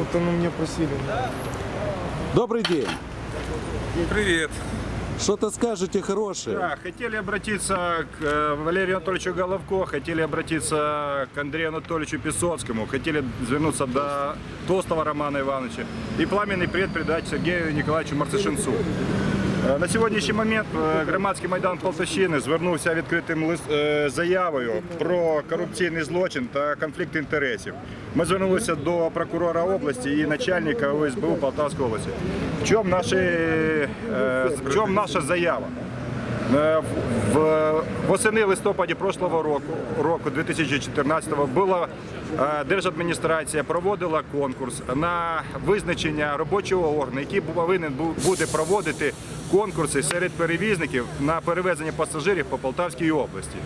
вот оно меня просили. Добрый день. Привет. Что-то скажете хорошее? Да, хотели обратиться к э, Валерию Анатольевичу Головко, хотели обратиться к Андрею Анатольевичу Песоцкому, хотели звернуться до Толстого Романа Ивановича и пламенный привет передать Сергею Николаевичу Марцишинцу. Е, На сьогоднішній момент е, громадський майдан Полтавщини звернувся відкритим е, заявою про корупційний злочин та конфлікт інтересів. Ми звернулися до прокурора області і начальника ОСБУ Полтавської області. В чому, наші, в чому наша заява? В восени листопаді прошлого року, року 2014-го, була держадміністрація проводила конкурс на визначення робочого органу, який повинен бу- буде проводити конкурси серед перевізників на перевезення пасажирів по Полтавській області.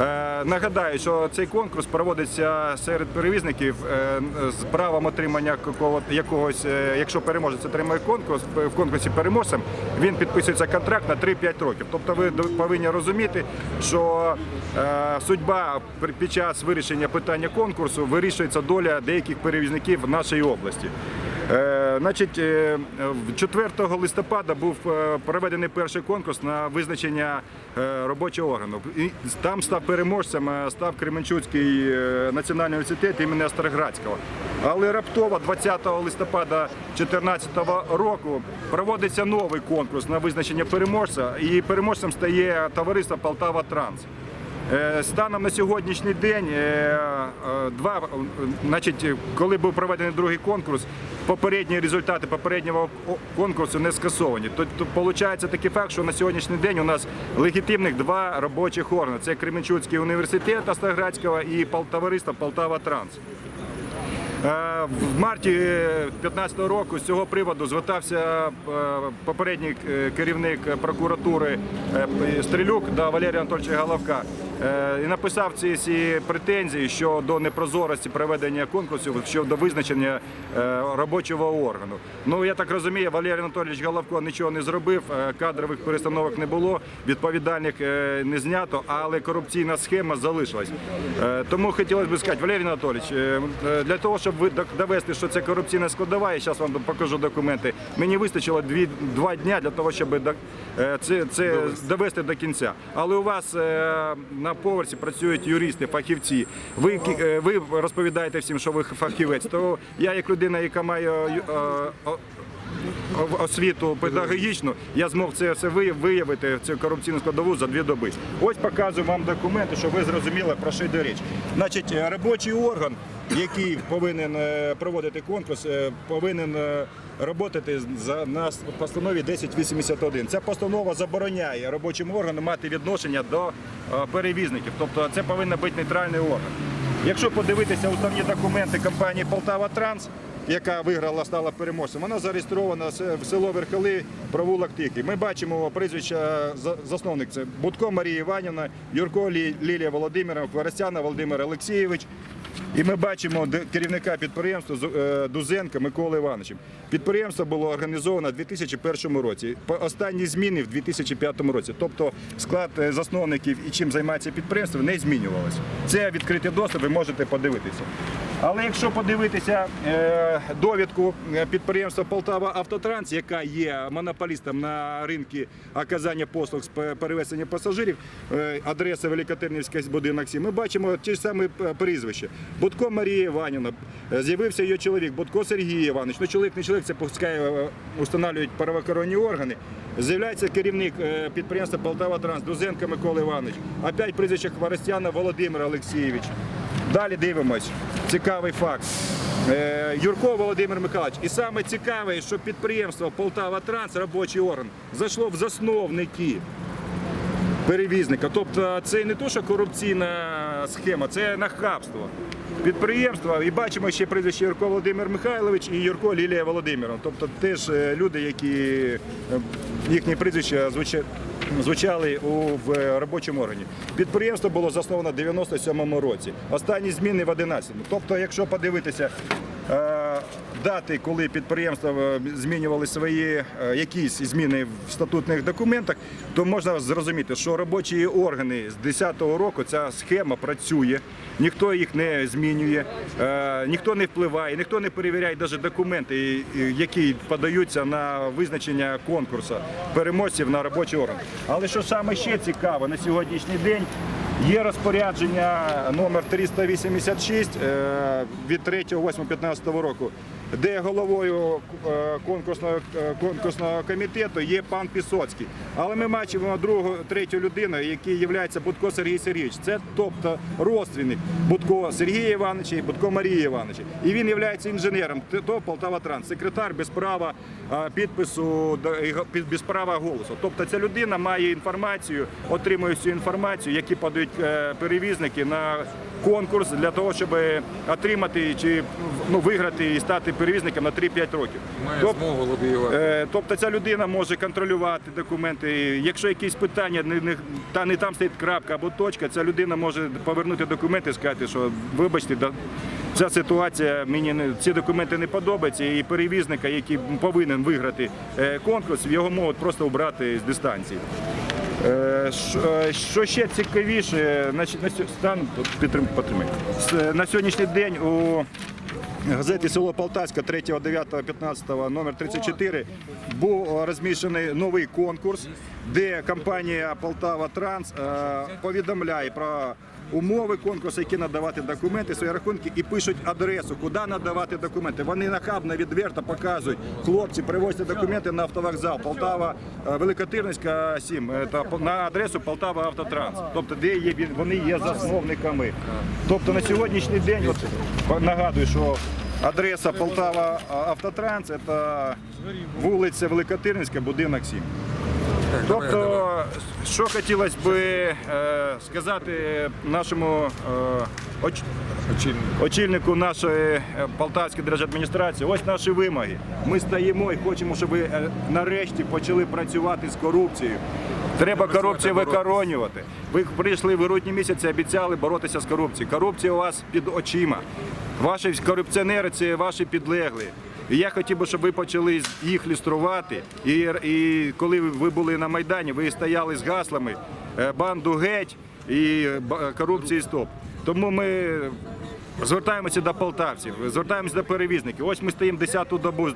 Е, Нагадаю, що цей конкурс проводиться серед перевізників е, з правом отримання якогось, е, якщо переможець отримає конкурс, в конкурсі переможцем, він підписується контракт на 3-5 років. Тобто ви повинні розуміти, що судьба під час вирішення питання конкурсу вирішується доля деяких перевізників в нашій області. Е, Значить, е, 4 листопада був е, проведений перший конкурс на визначення е, робочого органу. І там став переможцем, е, став Кременчуцький е, національний університет імені Остроградського. Але раптово 20 листопада 2014 року проводиться новий конкурс на визначення переможця, і переможцем стає товариство Полтава Транс. Е, Станом на сьогоднішній день, е, е, два, значить, коли був проведений другий конкурс, попередні результати попереднього конкурсу не скасовані. Тобто, виходить такий факт, що на сьогоднішній день у нас легітимних два робочих органи. Це Кременчуцький університет Остаградського і товариство Полтава Транс. Е, В марті 2015 року з цього приводу звертався е, попередній е, керівник прокуратури Стрілюк до Валерія Анатольовича Головка і написав ці всі претензії щодо непрозорості проведення конкурсів щодо визначення робочого органу. Ну я так розумію, Валерій Анатолійович Головко нічого не зробив, кадрових перестановок не було, відповідальних не знято, але корупційна схема залишилась. Тому хотілося б сказати, Валерій Анатолійович, для того, щоб довести, що це корупційна складова, я зараз вам покажу документи. Мені вистачило дві, два дня для того, щоб е, це, це довести до кінця. Але у вас е, на поверсі працюють юристи, фахівці. Ви, е, ви розповідаєте всім, що ви фахівець. То я, як людина, яка має освіту педагогічну, я змог це все виявити цю корупційну складову за дві доби. Ось показую вам документи, щоб ви зрозуміли про що йде річ. Значить, робочий орган, який повинен е, проводити конкурс, е, повинен е, роботати за на постанові 1081. Ця постанова забороняє робочим органам мати відношення до перевізників. Тобто це повинен бути нейтральний орган. Якщо подивитися уставні документи компанії Полтава Транс, яка виграла, стала переможцем, вона зареєстрована в село Верхоли, провулок Тихий. Ми бачимо прізвища за- засновник це Будко Марія Іванівна, Юрко Лілія Володимирівна, Хворостяна Володимир Олексійович. І ми бачимо керівника підприємства е, Дузенка Миколи Івановича. Підприємство було організовано у 2001 році. Останні зміни в 2005 році. Тобто склад е, засновників і чим займається підприємство не змінювалося. Це відкритий доступ, ви можете подивитися. Але якщо подивитися е, довідку е, підприємства Полтава Автотранс, яка є монополістом на ринку оказання послуг з перевезення пасажирів, е, адреса Великотернівська будинок 7, ми бачимо ті ж самі прізвища. Будко Марія Іванівна, з'явився її чоловік, Будко Сергій Іванович. Ну, чоловік не чоловік, це пускай установлюють правоохоронні органи. З'являється керівник підприємства Полтава Транс, Дузенко Микола Іванович. Опять прізвище Хворостяна Володимир Олексійович. Далі дивимось. Цікавий факт. Е, Юрко Володимир Михайлович. І саме цікаве, що підприємство Полтава Транс, робочий орган, зайшло в засновники перевізника. Тобто це не то, що корупційна схема, це нахабство. Підприємства, і бачимо ще прізвище Юрко Володимир Михайлович і Юрко Лілія Володимировна. Тобто теж е, люди, які е, їхні прізвища звучать звучали у в робочому органі. Підприємство було засновано в 97-му році. Останні зміни в 11-му. Тобто, якщо подивитися, дати, коли підприємства е, змінювали свої е, якісь зміни в статутних документах, то можна зрозуміти, що робочі органи з 2010 року ця схема працює, ніхто їх не змінює, е, ніхто не впливає, ніхто не перевіряє навіть документи, які подаються на визначення конкурсу переможців на робочий орган. Але що саме ще цікаво на сьогоднішній день. Є розпорядження номер 386 е, від 3.8.15 року, де головою е, конкурсного, е, конкурсного комітету є пан Пісоцький. Але ми бачимо другу, третю людину, який є Будко Сергій Сергійович. Це тобто родственник Будко Сергія Івановича і Будко Марії Івановича. І він є інженером ТО Полтава Транс, секретар без права е, підпису без права голосу. Тобто ця людина має інформацію, отримує всю інформацію, які подають перевізники на конкурс для того, щоб отримати чи ну, виграти і стати перевізником на 3-5 років. Має Тоб- змогу лобіювати. Е, Тобто ця людина може контролювати документи. Якщо якісь питання не, не, та не там стоїть крапка або точка, ця людина може повернути документи і сказати, що вибачте, да, ця ситуація мені не ці документи не подобаються, і перевізника, який повинен виграти е, конкурс, його можуть просто обрати з дистанції. Е, Що, ще цікавіше, стан підтрим, підтримай. На сьогоднішній день у газеті Село Полтавська 3.9.15 номер 34 був розміщений новий конкурс, де компанія Полтава Транс е, повідомляє про умови конкурсу, які надавати документи, свої рахунки і пишуть адресу, куди надавати документи. Вони нахабно відверто показують. Хлопці привозять документи на автовокзал Полтава, е, Великотирницька 7, е, та на адресу Полтава Автотранс. Тобто, де є вони є засновниками. Тобто на сьогоднішній день, от нагадую, що адреса Полтава Автотранс це вулиця Великотирницька, будинок 7. Тобто, що хотілося б е, сказати нашому е, оч- очільнику нашої е, Полтавської держадміністрації, ось наші вимоги. Ми стоїмо і хочемо, щоб ви нарешті почали працювати з корупцією. Треба корупцію викоронювати. Ви прийшли в грудні місяці, обіцяли боротися з корупцією. Корупція у вас під очима. Ваші корупціонери це ваші підлеглі. Я хотів би, щоб ви почали їх люструвати. І, і коли ви були на Майдані, ви стояли з гаслами е, банду геть і е, корупції стоп. Тому ми звертаємося до полтавців, звертаємося до перевізників. Ось ми стоїмо 10-ту добу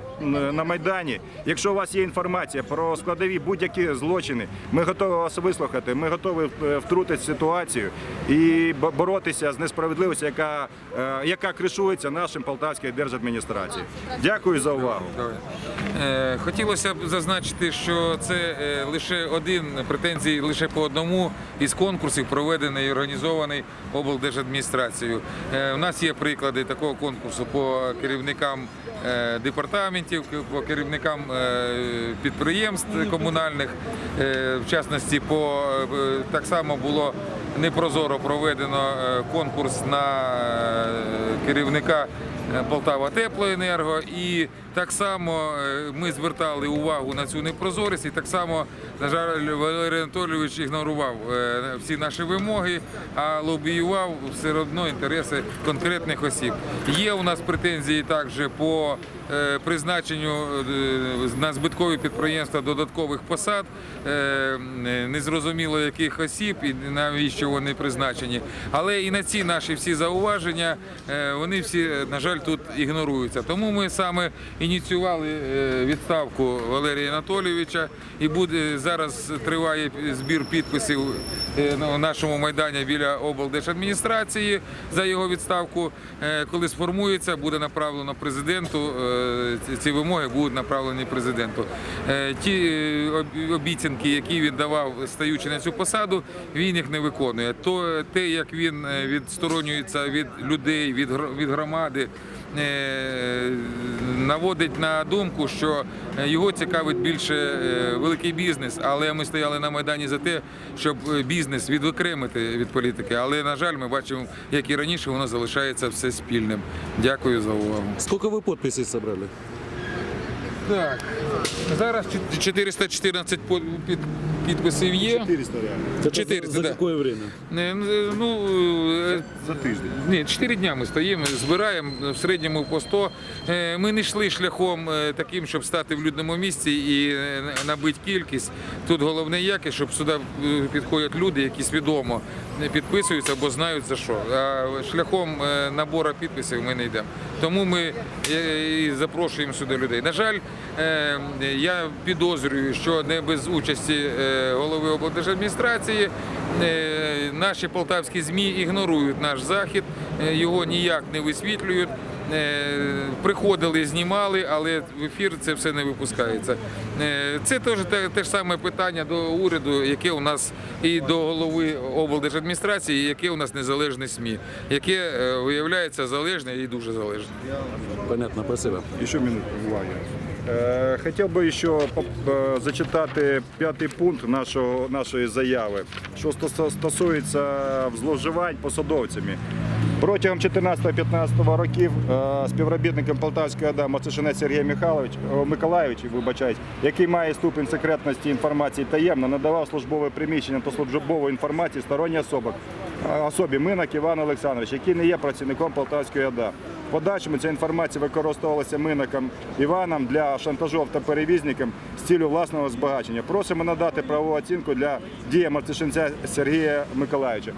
на Майдані. Якщо у вас є інформація про складові будь-які злочини, ми готові вас вислухати, ми готові е, втрутити ситуацію і боротися з несправедливістю, яка, е, яка кришується нашим полтавською держадміністрацією. Дякую за увагу. Е, Хотілося б зазначити, що це лише один претензій лише по одному із конкурсів, проведений і організований облдержадміністрацією. Нас є приклади такого конкурсу по керівникам е, департаментів, по керівникам е, підприємств комунальних. Е, В частності, по так само було непрозоро проведено конкурс на керівника. Полтава Теплоенерго, і так само е, ми звертали увагу на цю непрозорість, і так само, на жаль, Валерій Анатолійович ігнорував е, всі наші вимоги, а лобіював все одно інтереси конкретних осіб. Є у нас претензії також по е, призначенню е, на збиткові підприємства додаткових посад, е, незрозуміло яких осіб і навіщо вони призначені. Але і на ці наші всі зауваження е, вони всі, на жаль, тут ігноруються. Тому ми саме ініціювали е, відставку Валерія Анатолійовича, і буде зараз триває збір підписів е, на нашому майдані біля облдержадміністрації за його відставку. Е, Коли сформується, буде направлено президенту. Е, ці- вимоги будуть направлені президенту. Е, Ті е, обіцянки, які він давав, стаючи на цю посаду, він їх не виконує. То те, як він відсторонюється від людей, від громади. Е, Наводить на думку, що е, його цікавить більше е, великий бізнес, але ми стояли на майдані за те, щоб бізнес відокремити від політики. Але на жаль, ми бачимо, як і раніше, воно залишається все спільним. Дякую за увагу. Сколько вы подписей собрали? Так зараз 414 по- під- підписів є. 400 реально. 400, за, за да. какое время? Е, Ну, Е, За тиждень. Ні, 4 дня ми стоїмо, збираємо в середньому по 100. Е, Ми не йшли шляхом е, таким, щоб стати в людному місці і е, набити кількість. Тут головне якість, щоб сюди е, підходять люди, які свідомо не підписуються або знають за що. А шляхом е, набору підписів ми не йдемо. Тому ми е, і запрошуємо сюди людей. На жаль, е, я підозрюю, що не без участі е, голови облдержадміністрації е, наші полтавські ЗМІ ігнорують наш захід, е, його ніяк не висвітлюють. Е, Приходили, знімали, але в ефір це все не випускається. Це теж те, те ж саме питання до уряду, яке у нас і до голови облдержадміністрації, яке у нас незалежне СМІ, яке виявляється залежне і дуже залежне. Понятно, спасибо. Еще минуту уваги. Е, Хотів би ще е, зачитати п'ятий пункт нашого, нашої заяви, що стосується зловживань посадовцями. Протягом 14-15 років е, співробітником Полтавської ОДА Мацишинець Сергій Михайлович, о, Миколайович, вибачаюсь, який має ступінь секретності інформації таємно, надавав службове приміщення та службову інформацію сторонній особі, особі Минак Іван Олександрович, який не є працівником Полтавської ОДА. Подальшому ця інформація використовувалася Минаком Іваном для шантажу автоперевізникам з цілю власного збагачення. Просимо надати правову оцінку для дії Мартишинця Сергія Миколаївича.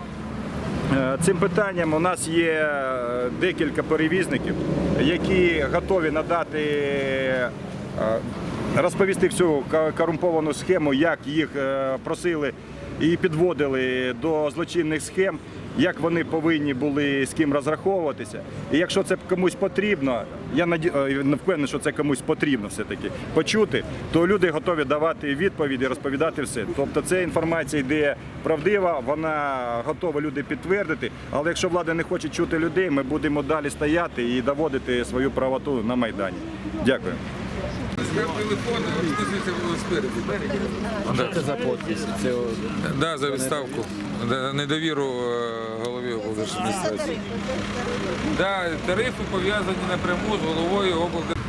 Е, Цим питанням у нас є е, декілька перевізників, які готові надати е, розповісти всю корумповану схему, як їх е, просили і підводили до злочинних схем, як вони повинні були з ким розраховуватися. І якщо це комусь потрібно, я е, не впевнений, що це комусь потрібно все-таки почути, то люди готові давати відповіді, розповідати все. Тобто ця інформація йде правдива, вона готова люди підтвердити. Але якщо влада не хоче чути людей, ми будемо далі стояти і доводити свою правоту на Майдані. Дякую. Телефон розписується спереду. Це за подпис? Це Да, за відставку. Недовіру е, голові облдержадміністрації. Да, тарифи пов'язані напряму з головою облдержадміністрації.